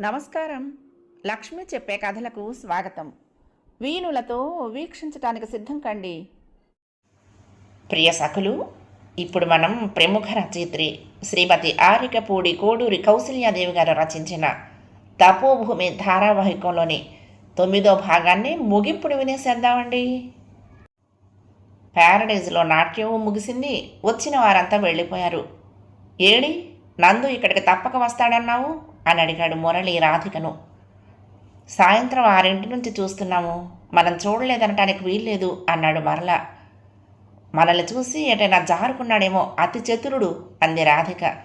నమస్కారం. లక్ష్మి చెప్పే కథలకు స్వాగతం. వీణులతో వీక్షించటానికి సిద్ధం కండి. ప్రియ సఖులు ఇప్పుడు మనం ప్రముఖ రచయిత్రి శ్రీమతి ఆరికపూడి కోడూరి కౌసల్యాదేవి గారు రచించిన తపోభూమి ధారావాహికంలోని తొమ్మిదో భాగాన్ని ముగింపుడు వినేసేద్దామండి. ప్యారడైజ్లో నాట్యం ముగిసింది వచ్చిన వారంతా వెళ్ళిపోయారు. ఏడి నందు ఇక్కడికి తప్పక వస్తాడన్నావు? అని అడిగాడు మురళి రాధికను. సాయంత్రం ఆరింటి నుంచి చూస్తున్నాము. మనం చూడలేదనటానికి వీల్లేదు అన్నాడు మరల. మనల్ని చూసి ఎటైనా జారుకున్నాడేమో అతి చతురుడు అంది రాధిక.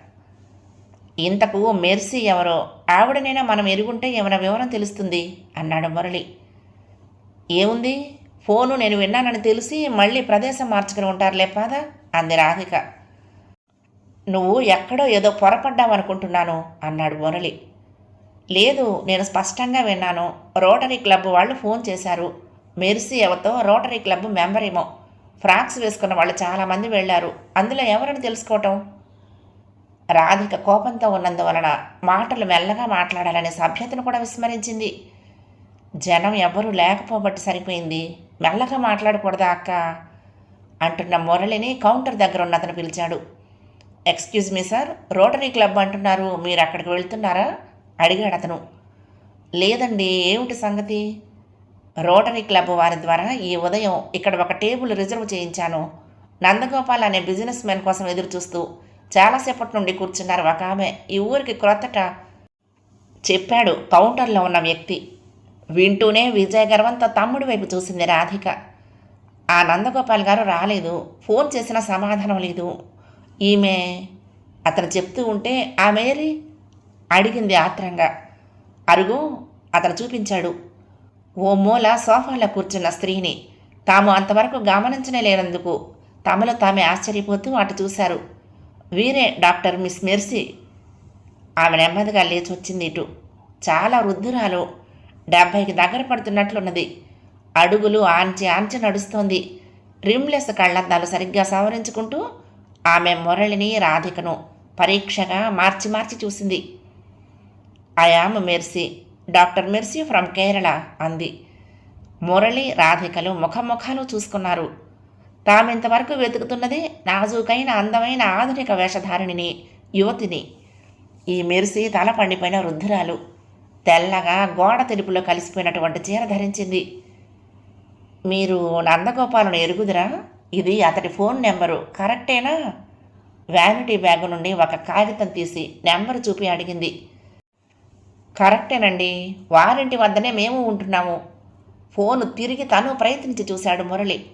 ఇంతకు మెర్సీ ఎవరో ఆవిడనైనా మనం ఎరుగుంటే ఏమైనా వివరం తెలుస్తుంది అన్నాడు మురళి. ఏముంది? ఫోను నేను విన్నానని తెలిసి మళ్ళీ ప్రదేశం మార్చుకుని ఉంటారులే పాద? అంది రాధిక. నువ్వు ఎక్కడో ఏదో పొరపడ్డావనుకుంటున్నాను అన్నాడు మురళి. లేదు నేను స్పష్టంగా విన్నాను. రోటరీ క్లబ్ వాళ్ళు ఫోన్ చేశారు. మెర్సీ ఎవతో రోటరీ క్లబ్ మెంబర్ ఏమో ఫ్రాక్స్ వేసుకున్న వాళ్ళు చాలామంది వెళ్ళారు. అందులో ఎవరని తెలుసుకోవటం? రాధిక కోపంతో ఉన్నందువలన మాటలు మెల్లగా మాట్లాడాలనే సభ్యతను కూడా విస్మరించింది. జనం ఎవ్వరూ లేకపోబట్టి సరిపోయింది. మెల్లగా మాట్లాడకూడదా అక్క? అంటున్న మురళిని కౌంటర్ దగ్గర ఉన్న అతను పిలిచాడు. Excuse me sir rotary club అంటున్నారు. మీరు అక్కడికి వెళ్తున్నారా? అడిగాడు అతను. లేదండి ఏమిటి సంగతి? రోటరీ క్లబ్ వారి ద్వారా ఈ ఉదయం ఇక్కడ ఒక టేబుల్ రిజర్వ్ చేయించాను. నందగోపాల్ అనే బిజినెస్ మ్యాన్ కోసం ఎదురు చూస్తూ చాలాసేపటి నుండి కూర్చున్నారు ఒక ఆమె. ఈ ఊరికి క్రొత్తట చెప్పాడు కౌంటర్లో ఉన్న వ్యక్తి. వింటూనే విజయ గర్వంతో తమ్ముడి వైపు చూసింది రాధిక. ఆ నందగోపాల్ గారు రాలేదు. ఫోన్ చేసిన సమాధానం లేదు. ఈమె అతను చెప్తూ ఉంటే ఆ మేరీ అడిగింది ఆత్రంగా. అరుగు అతను చూపించాడు. ఓ మూల సోఫాలో కూర్చున్న స్త్రీని. తాము అంతవరకు గమనించనే లేనందుకు తమలో తామే ఆశ్చర్యపోతూ అటు చూశారు. వీరే డాక్టర్ మిస్ మెర్సీ. ఆమె నెమ్మదిగా లేచి వచ్చింది ఇటు. చాలా వృద్ధురాలు. డెబ్భైకి దగ్గర పడుతున్నట్లున్నది. అడుగులు ఆంచి ఆంచి నడుస్తోంది. రిమ్లెస్ కళ్ళద్దాలు సరిగ్గా సవరించుకుంటూ ఆమె మురళిని రాధికను పరీక్షగా మార్చి మార్చి చూసింది. I am Mercy doctor Mercy from Kerala అంది. మురళి రాధికలు ముఖముఖాలు చూసుకున్నారు. తామింతవరకు వెతుకుతున్నది నాజూకైన అందమైన ఆధునిక వేషధారిణిని యువతిని. ఈ మెర్సీ తల పండిపోయిన వృద్ధురాలు. తెల్లగా గోడ తెలుపులో కలిసిపోయినటువంటి చీర ధరించింది. మీరు నందగోపాలను ఎరుగుదురా? ఇది అతడి ఫోన్ నెంబరు. కరెక్టేనా? వ్యానిటీ బ్యాగ్ నుండి ఒక కాగితం తీసి నెంబరు చూపి అడిగింది. కరెక్టేనండి. వారింటి వద్దనే మేము ఉంటున్నాము. ఫోను తిరిగి తను ప్రయత్నించి చూశాడు మురళి.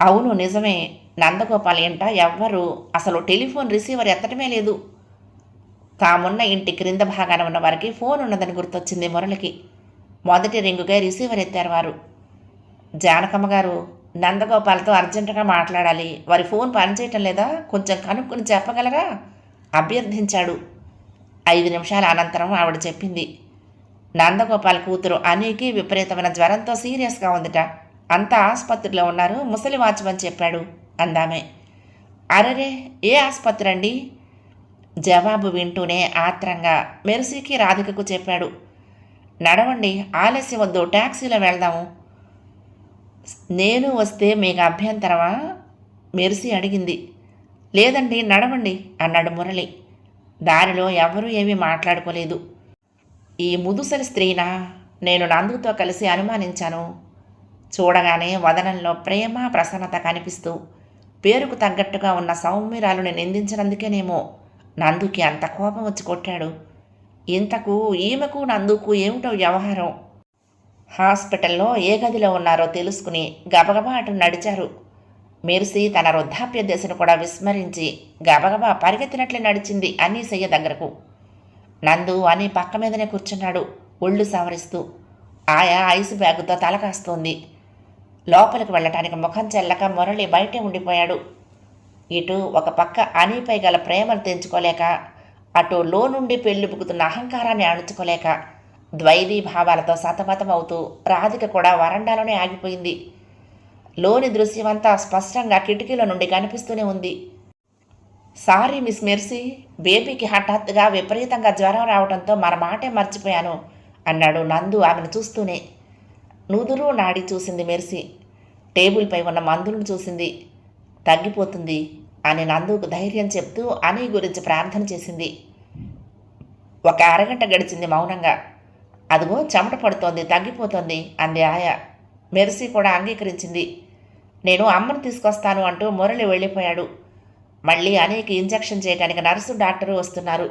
అవును నిజమే. నందగోపాల్ ఇంట ఎవ్వరు అసలు టెలిఫోన్ రిసీవర్ ఎత్తటమే లేదు. తామున్న ఇంటి క్రింద భాగాన ఉన్న వారికి ఫోన్ ఉన్నదని గుర్తొచ్చింది మురళికి. మొదటి రింగుగా రిసీవర్ ఎత్తారు వారు. జానకమ్మ గారు నందగోపాల్తో అర్జెంటుగా మాట్లాడాలి. వారి ఫోన్ పనిచేయటం లేదా? కొంచెం కనుక్కొని చెప్పగలరా? అభ్యర్థించాడు. ఐదు నిమిషాల అనంతరం ఆవిడ చెప్పింది. నందగోపాల్ కూతురు అనీకి విపరీతమైన జ్వరంతో సీరియస్గా ఉందిట. అంతా ఆసుపత్రిలో ఉన్నారు ముసలి వాచ్మని చెప్పాడు అందామే. అరరే ఏ ఆసుపత్రి అండి జవాబు వింటూనే ఆత్రంగా మెర్సీకి రాధికకు చెప్పాడు. నడవండి ఆలస్యం వద్దు ట్యాక్సీలో వెళ్దాము. నేను వస్తే మీకు అభ్యంతరమా? మెరిసి అడిగింది. లేదండి నడవండి అన్నాడు మురళి. దారిలో ఎవరూ ఏమీ మాట్లాడుకోలేదు. ఈ ముదుసరి స్త్రీనా? నేను నందుతో కలిసి అనుమానించాను. చూడగానే వదనంలో ప్రేమ ప్రసన్నత కనిపిస్తూ పేరుకు తగ్గట్టుగా ఉన్న సౌమ్యరాలుని నిందించినందుకేనేమో నందుకి అంత కోపం వచ్చి కొట్టాడు. ఇంతకు ఈమెకు నందుకు ఏమిటో వ్యవహారం? హాస్పిటల్లో ఏ గదిలో ఉన్నారో తెలుసుకుని గబగబా అటు నడిచారు. మెర్సీ తన వృద్ధాప్య దశను కూడా విస్మరించి గబగబా పరిగెత్తినట్లే నడిచింది అనీసయ్య దగ్గరకు. నందు అని పక్క మీదనే కూర్చున్నాడు ఒళ్ళు సవరిస్తూ. ఆయా ఐస్ బ్యాగుతో తల కాస్తోంది. లోపలికి వెళ్ళటానికి ముఖం చెల్లక మురళి బయటే ఉండిపోయాడు. ఇటు ఒక పక్క అనీపై గల ప్రేమను తెంచుకోలేక అటు లో నుండి పెళ్ళిపుకుతున్న అహంకారాన్ని అణుచుకోలేక ద్వైదీ భావాలతో సతమతమవుతూ రాధిక కూడా వరండాలోనే ఆగిపోయింది. లోని దృశ్యమంతా స్పష్టంగా కిటికీల నుండి కనిపిస్తూనే ఉంది. Sorry miss Mercy. బేబీకి హఠాత్తుగా విపరీతంగా జ్వరం రావడంతో మన మాటే మర్చిపోయాను అన్నాడు నందు ఆమెను చూస్తూనే. నుదురు నాడి చూసింది మెర్సీ. టేబుల్పై ఉన్న మందులను చూసింది. తగ్గిపోతుంది అని నందుకు ధైర్యం చెప్తూ అని గురించి ప్రార్థన చేసింది. ఒక అరగంట గడిచింది మౌనంగా. అదిగో చెమట పడుతోంది తగ్గిపోతోంది అంది ఆయ. మెర్సీ కూడా అంగీకరించింది. నేను అమ్మను తీసుకొస్తాను అంటూ మురళి వెళ్ళిపోయాడు. మళ్ళీ అనేక ఇంజెక్షన్ చేయడానికి నర్సు డాక్టరు వస్తున్నారు.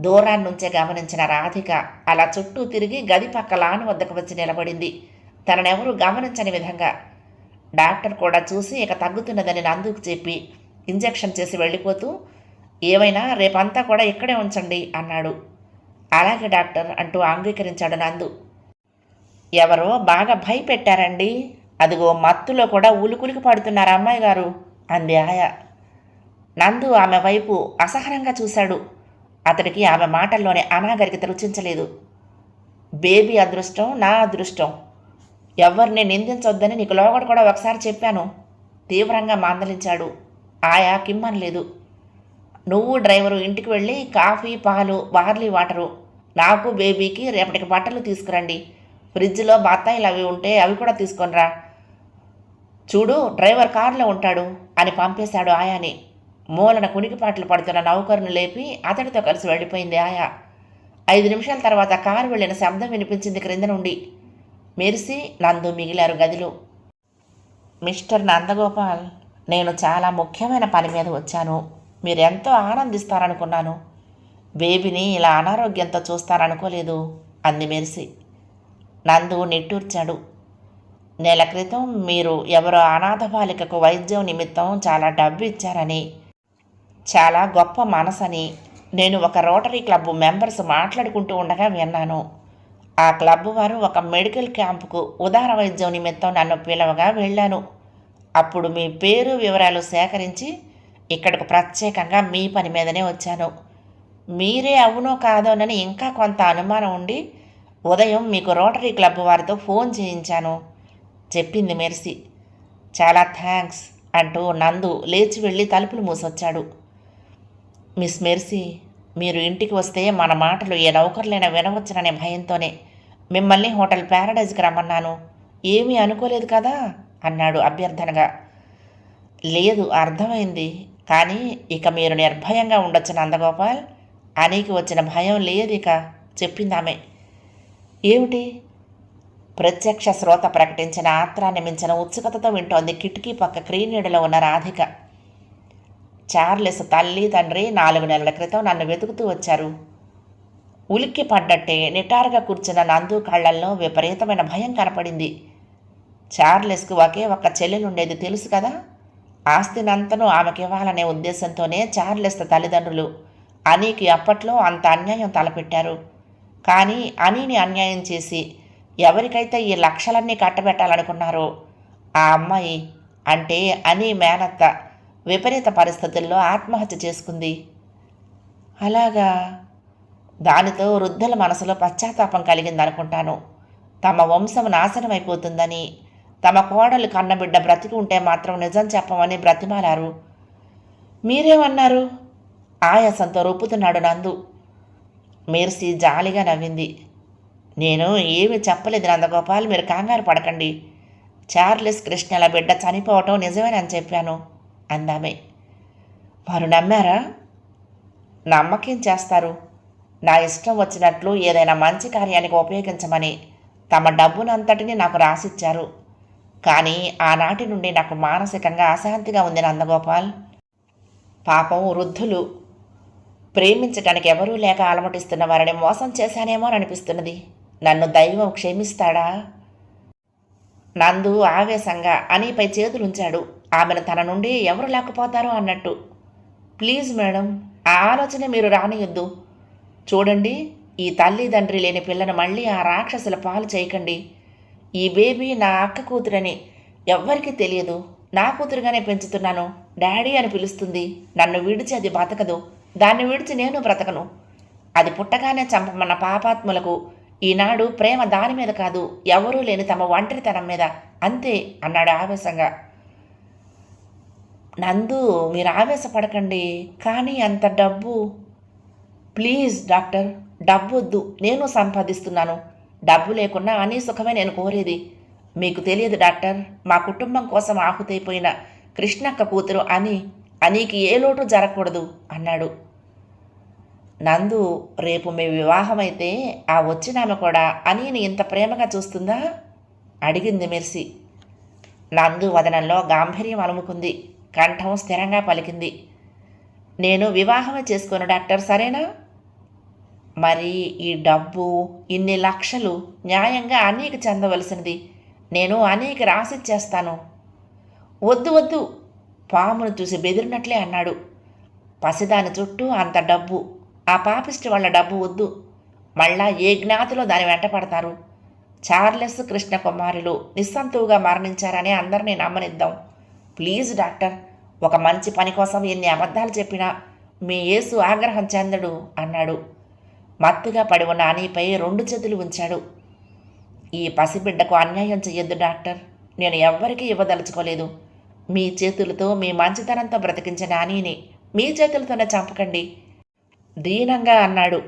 దూరాన్ని నుంచే గమనించిన రాధిక అలా చుట్టూ తిరిగి గది పక్క లాన్ వద్దకు వచ్చి నిలబడింది. తననెవరూ గమనించని విధంగా. డాక్టర్ కూడా చూసి ఇక తగ్గుతున్నదని నందుకు చెప్పి ఇంజెక్షన్ చేసి వెళ్ళిపోతూ ఏవైనా రేపంతా కూడా ఇక్కడే ఉంచండి అన్నాడు. అలాగే డాక్టర్ అంటూ అంగీకరించాడు నందు. ఎవరో బాగా భయపెట్టారండి. అదిగో మత్తులో కూడా ఉలుకులికి పడుతున్నారు అమ్మాయి గారు అంది ఆయ. నందు ఆమె వైపు అసహనంగా చూశాడు. అతడికి ఆమె మాటల్లోనే అనాగరికత రుచించలేదు. బేబీ అదృష్టం నా అదృష్టం. ఎవరిని నిందించొద్దని నీకు లోగడు కూడా ఒకసారి చెప్పాను. తీవ్రంగా మాందలించాడు. ఆయా కిమ్మనలేదు. నువ్వు డ్రైవరు ఇంటికి వెళ్ళి కాఫీ పాలు బార్లీ వాటరు నాకు బేబీకి రేపటికి బట్టలు తీసుకురండి. ఫ్రిడ్జ్లో బత్తాయిలు అవి ఉంటే అవి కూడా తీసుకొనిరా. చూడు డ్రైవర్ కారులో ఉంటాడు అని పంపేశాడు ఆయాని. మూలన కునికిపాట్లు పడుతున్న నౌకరును లేపి అతడితో కలిసి వెళ్ళిపోయింది ఆయా. ఐదు నిమిషాల తర్వాత కారు వెళ్ళిన శబ్దం వినిపించింది క్రింద నుండి. మెరిసి నందు మిగిలారు గదిలో. మిస్టర్ నందగోపాల్ నేను చాలా ముఖ్యమైన పని మీద వచ్చాను. మీరు ఎంతో ఆనందిస్తారనుకున్నాను. బేబీని ఇలా అనారోగ్యంతో చూస్తారనుకోలేదు అంది మెరిసి. నందు నిట్టూర్చాడు. నెల క్రితం మీరు ఎవరో అనాథ బాలికకు వైద్యం నిమిత్తం చాలా డబ్బు ఇచ్చారని చాలా గొప్ప మనసని నేను ఒక రోటరీ క్లబ్ మెంబర్స్ మాట్లాడుకుంటూ ఉండగా విన్నాను. ఆ క్లబ్ వారు ఒక మెడికల్ క్యాంపుకు ఉదార వైద్యం నిమిత్తం నన్ను పిలవగా వెళ్ళాను. అప్పుడు మీ పేరు వివరాలు సేకరించి ఇక్కడకు ప్రత్యేకంగా మీ పని మీదనే వచ్చాను. మీరే అవునో కాదోనని ఇంకా కొంత అనుమానం ఉండి ఉదయం మీకు రోటరీ క్లబ్ వారితో ఫోన్ చేయించాను. చెప్పింది మెర్సీ. చాలా థ్యాంక్స్ అంటూ నందు లేచి వెళ్ళి తలుపులు మూసొచ్చాడు. మిస్ మెర్సీ మీరు ఇంటికి వస్తే మన మాటలు ఏ నౌకర్లైనా వినవచ్చుననే భయంతోనే మిమ్మల్ని హోటల్ ప్యారడైజ్కి రమ్మన్నాను. ఏమీ అనుకోలేదు కదా? అన్నాడు అభ్యర్థనగా. లేదు అర్థమైంది. కానీ ఇక మీరు నిర్భయంగా ఉండొచ్చు నందగోపాల్. అనేకి వచ్చిన భయం లేదు ఇక చెప్పిందామె. ఏమిటి? ప్రత్యక్ష శ్రోత ప్రకటించిన ఆత్రాన్ని మించిన ఉత్సుకతతో వింటోంది కిటికీ పక్క క్రీనీడలో ఉన్న రాధిక. చార్లెస్ తల్లి తండ్రి నాలుగు నెలల క్రితం నన్ను వెతుకుతూ వచ్చారు. ఉలిక్కి పడ్డట్టే నిటారుగా కూర్చున్న నందు కళ్ళల్లో విపరీతమైన భయం కనపడింది. చార్లెస్కు ఒకే ఒక్క చెల్లెలుండేది తెలుసు కదా? ఆస్తినంతను ఆమెకి ఇవ్వాలనే ఉద్దేశంతోనే చార్లెస్ తల్లిదండ్రులు అనీకి అప్పట్లో అంత అన్యాయం తలపెట్టారు. కానీ అనీని అన్యాయం చేసి ఎవరికైతే ఈ లక్షలన్నీ కట్టబెట్టాలనుకున్నారో ఆ అమ్మాయి అంటే అనీ మేనత్త విపరీత పరిస్థితుల్లో ఆత్మహత్య చేసుకుంది. అలాగా దానితో వృద్ధుల మనసులో పశ్చాత్తాపం కలిగిందనుకుంటాను. తమ వంశం నాశనం అయిపోతుందని తమ కోడలు కన్నబిడ్డ బ్రతికి ఉంటే మాత్రం నిజం చెప్పమని బ్రతిమాలారు. మీరేమన్నారు? ఆయాసంతో రొప్పుతున్నాడు నందు. మేర్సీ జాలిగా నవ్వింది. నేను ఏమీ చెప్పలేదు నందగోపాల్ మీరు కంగారు పడకండి. చార్లెస్ కృష్ణల బిడ్డ చనిపోవటం నిజమేనని చెప్పాను అందామే. వారు నమ్మారా? నమ్మకేం చేస్తారు? నా ఇష్టం వచ్చినట్లు ఏదైనా మంచి కార్యానికి ఉపయోగించమని తమ డబ్బునంతటిని నాకు రాసిచ్చారు. కానీ ఆనాటి నుండి నాకు మానసికంగా అశాంతిగా ఉంది నందగోపాల్. పాపం వృద్ధులు ప్రేమించటానికి ఎవరూ లేక అలమటిస్తున్న వారిని మోసం చేశానేమో అనిపిస్తున్నది. నన్ను దైవం క్షమిస్తాడా? నందు ఆవేశంగా అనీపై చేతులుంచాడు. ఆమెను తన నుండి ఎవరు లేకపోతారో అన్నట్టు. ప్లీజ్ మేడం ఆ ఆలోచన మీరు రానియొద్దు. చూడండి ఈ తల్లిదండ్రి లేని పిల్లను మళ్ళీ ఆ రాక్షసుల పాలు చేయకండి. ఈ బేబీ నా అక్క కూతురని ఎవ్వరికీ తెలియదు. నా కూతురుగానే పెంచుతున్నాను. డాడీ అని పిలుస్తుంది. నన్ను విడిచి అది బతకదు. దాన్ని విడిచి నేను బ్రతకను. అది పుట్టగానే చంపమన్న పాపాత్ములకు ఈనాడు ప్రేమ దాని మీద కాదు ఎవరూ లేని తమ ఒంటరితనం మీద. అంతే అన్నాడు ఆవేశంగా. నందు మీరు ఆవేశపడకండి కానీ అంత డబ్బు ప్లీజ్ డాక్టర్ డబ్బు వద్దు నేను సంపాదిస్తున్నాను. డబ్బు లేకున్నా అనీ సుఖమే నేను కోరేది. మీకు తెలియదు డాక్టర్ మా కుటుంబం కోసం ఆహుతైపోయిన కృష్ణక్క కూతురు అని అనీకి ఏ లోటు జరగకూడదు అన్నాడు. నందు రేపు మీ వివాహమైతే ఆ వచ్చిన ఆమె కూడా అనీని ఇంత ప్రేమగా చూస్తుందా? అడిగింది మెర్సి. నందు వదనంలో గాంభీర్యం అలుముకుంది. కంఠం స్థిరంగా పలికింది. నేను వివాహమే చేసుకోను డాక్టర్ సరేనా? మరి ఈ డబ్బు ఇన్ని లక్షలు న్యాయంగా అనేక చెందవలసినది. నేను అనేక రాసిచ్చేస్తాను వద్దు వద్దు పామును చూసి బెదిరినట్లే అన్నాడు. పసిదాని చుట్టూ అంత డబ్బు ఆ పాపిస్టి వాళ్ళ డబ్బు వద్దు. మళ్ళా ఏ జ్ఞాతిలో దాని వెంట పడతారు? చార్లెస్ కృష్ణ కుమారులు నిస్సంతువుగా మరణించారని అందరినీ నమ్మనిద్దాం. ప్లీజ్ డాక్టర్ ఒక మంచి పని కోసం ఎన్ని అబద్ధాలు చెప్పినా మీ యేసు ఆగ్రహం చెందడు అన్నాడు. మత్తుగా పడి ఉన్న అనీపై రెండు చేతులు ఉంచాడు. ఈ పసిబిడ్డకు అన్యాయం చెయ్యొద్దు డాక్టర్. నేను ఎవ్వరికీ ఇవ్వదలుచుకోలేదు. మీ చేతులతో మీ మంచితనంతో బ్రతికించిన అనీని మీ చేతులతోనే చంపకండి. దీనంగా అన్నాడు.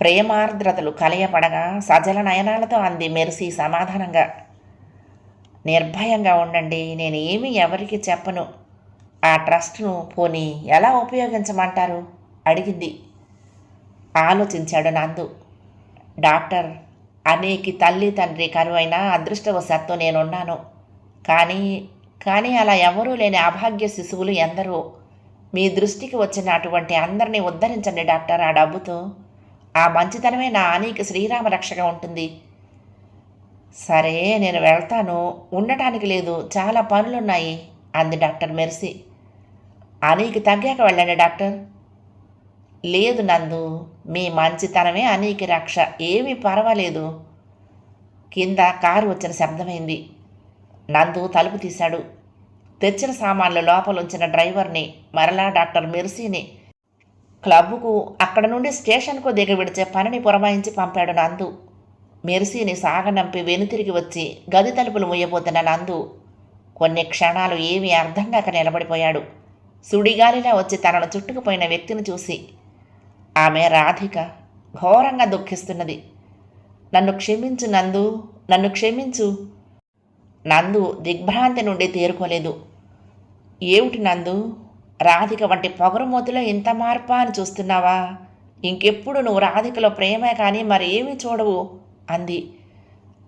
ప్రేమార్ద్రతలు కలయపడగా సజల నయనాలతో అంది మెరిసి సమాధానంగా. నిర్భయంగా ఉండండి నేను ఏమీ ఎవరికి చెప్పను. ఆ ట్రస్ట్ను పోనీ ఎలా ఉపయోగించమంటారు? అడిగింది. ఆలోచించాడు నందు. డాక్టర్ అనేకి తల్లి తండ్రి కరువైన అదృష్టవశాత్తు నేనున్నాను. కానీ కానీ అలా ఎవరూ లేని అభాగ్య శిశువులు ఎందరో. మీ దృష్టికి వచ్చిన అటువంటి అందరినీ ఉద్ధరించండి డాక్టర్ ఆ డబ్బుతో. ఆ మంచితనమే నా ఆనీకి శ్రీరామ రక్షగా ఉంటుంది. సరే నేను వెళ్తాను. ఉండటానికి లేదు. చాలా పనులున్నాయి అంది డాక్టర్ మెర్సీ. అనీకి తగ్గాక వెళ్ళండి డాక్టర్. లేదు నందు మీ మంచితనమే అనీకి రక్ష. ఏమీ పర్వాలేదు. కింద కారు వచ్చిన శబ్దమైంది. నందు తలుపు తీశాడు. తెచ్చిన సామాన్లు లోపల ఉంచిన డ్రైవర్ని మరలా డాక్టర్ మెర్సీని క్లబ్కు అక్కడ నుండి స్టేషన్కు దిగ విడిచే పనిని పురమాయించి పంపాడు నందు. మెర్సీని సాగనంపి వెనుతిరిగి వచ్చి గది తలుపులు ముయ్యబోతున్న నందు కొన్ని క్షణాలు ఏమీ అర్థం కాక నిలబడిపోయాడు. సుడిగాలిలా వచ్చి తనను చుట్టుకుపోయిన వ్యక్తిని చూసి ఆమె రాధిక ఘోరంగా దుఃఖిస్తున్నది. నన్ను క్షమించు నందు నన్ను క్షమించు. నందు దిగ్భ్రాంతి నుండి తేరుకోలేదు. ఏమిటి నందు? రాధిక వంటి పొగరుమూతిలో ఇంత మార్పా అని చూస్తున్నావా? ఇంకెప్పుడు నువ్వు రాధికలో ప్రేమే కానీ మరి ఏమీ చూడవు అంది.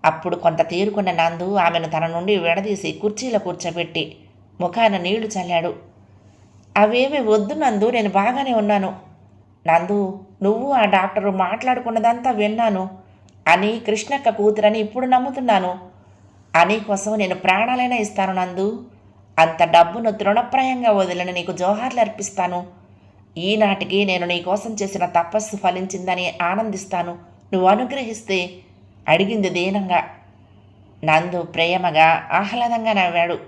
అప్పుడు కొంత తేరుకున్న నందు ఆమెను తన నుండి విడదీసి కుర్చీలో కూర్చోబెట్టి ముఖాన నీళ్ళు చల్లాడు. అవేమి వద్దు నందు నేను బాగానే ఉన్నాను. నందు నువ్వు ఆ డాక్టరు మాట్లాడుకున్నదంతా విన్నాను. అని కృష్ణక్క కూతురని ఇప్పుడు నమ్ముతున్నాను. అని కోసం నేను ప్రాణాలైనా ఇస్తాను నందు. అంత డబ్బును తృణప్రాయంగా వదిలిన నీకు జోహార్లు అర్పిస్తాను. ఈనాటికి నేను నీ కోసం చేసిన తపస్సు ఫలించిందని ఆనందిస్తాను. నువ్వు అనుగ్రహిస్తే అడిగింది దీనంగా. నందు ప్రేమగా ఆహ్లాదంగా నవ్వాడు.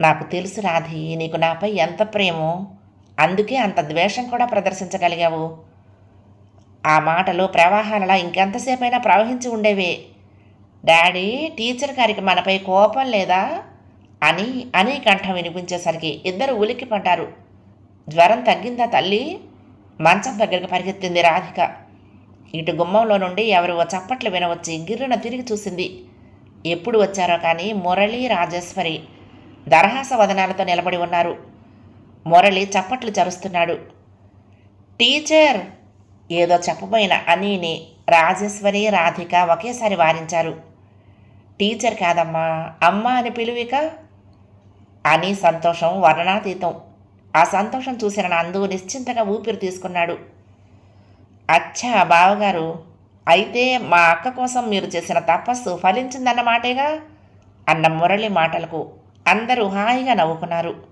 నాకు తెలుసు రాధి నీకు నాపై ఎంత ప్రేమో. అందుకే అంత ద్వేషం కూడా ప్రదర్శించగలిగావు. ఆ మాటలు ప్రవాహాలలా ఇంకెంతసేపైనా ప్రవహించి ఉండేవే. డాడీ టీచర్ గారికి మనపై కోపం లేదా? అని అని కంఠం వినిపించేసరికి ఇద్దరు ఉలిక్కి పడ్డారు జ్వరం తగ్గిందా తల్లి? మంచం దగ్గరికి పరిగెత్తింది రాధిక. ఇటు గుమ్మంలో నుండి ఎవరు చప్పట్లు వినవచ్చి గిర్రున తిరిగి చూసింది. ఎప్పుడు వచ్చారో కానీ మురళి రాజేశ్వరి దరహాస వదనాలతో నిలబడి ఉన్నారు. మురళి చప్పట్లు జరుస్తున్నాడు. టీచర్ ఏదో చెప్పబోయిన అనీని రాజేశ్వరి రాధిక ఒకేసారి వారించారు. టీచర్ కాదమ్మా అమ్మ అని పిలువిక అని సంతోషం వర్ణనాతీతం. ఆ సంతోషం చూసిన నందు నిశ్చింతగా ఊపిరి తీసుకున్నాడు. అచ్చా బావగారు అయితే మా అక్క కోసం మీరు చేసిన తపస్సు ఫలించిందన్నమాటేగా? అన్న మురళి మాటలకు అందరూ హాయిగా నవ్వుకున్నారు.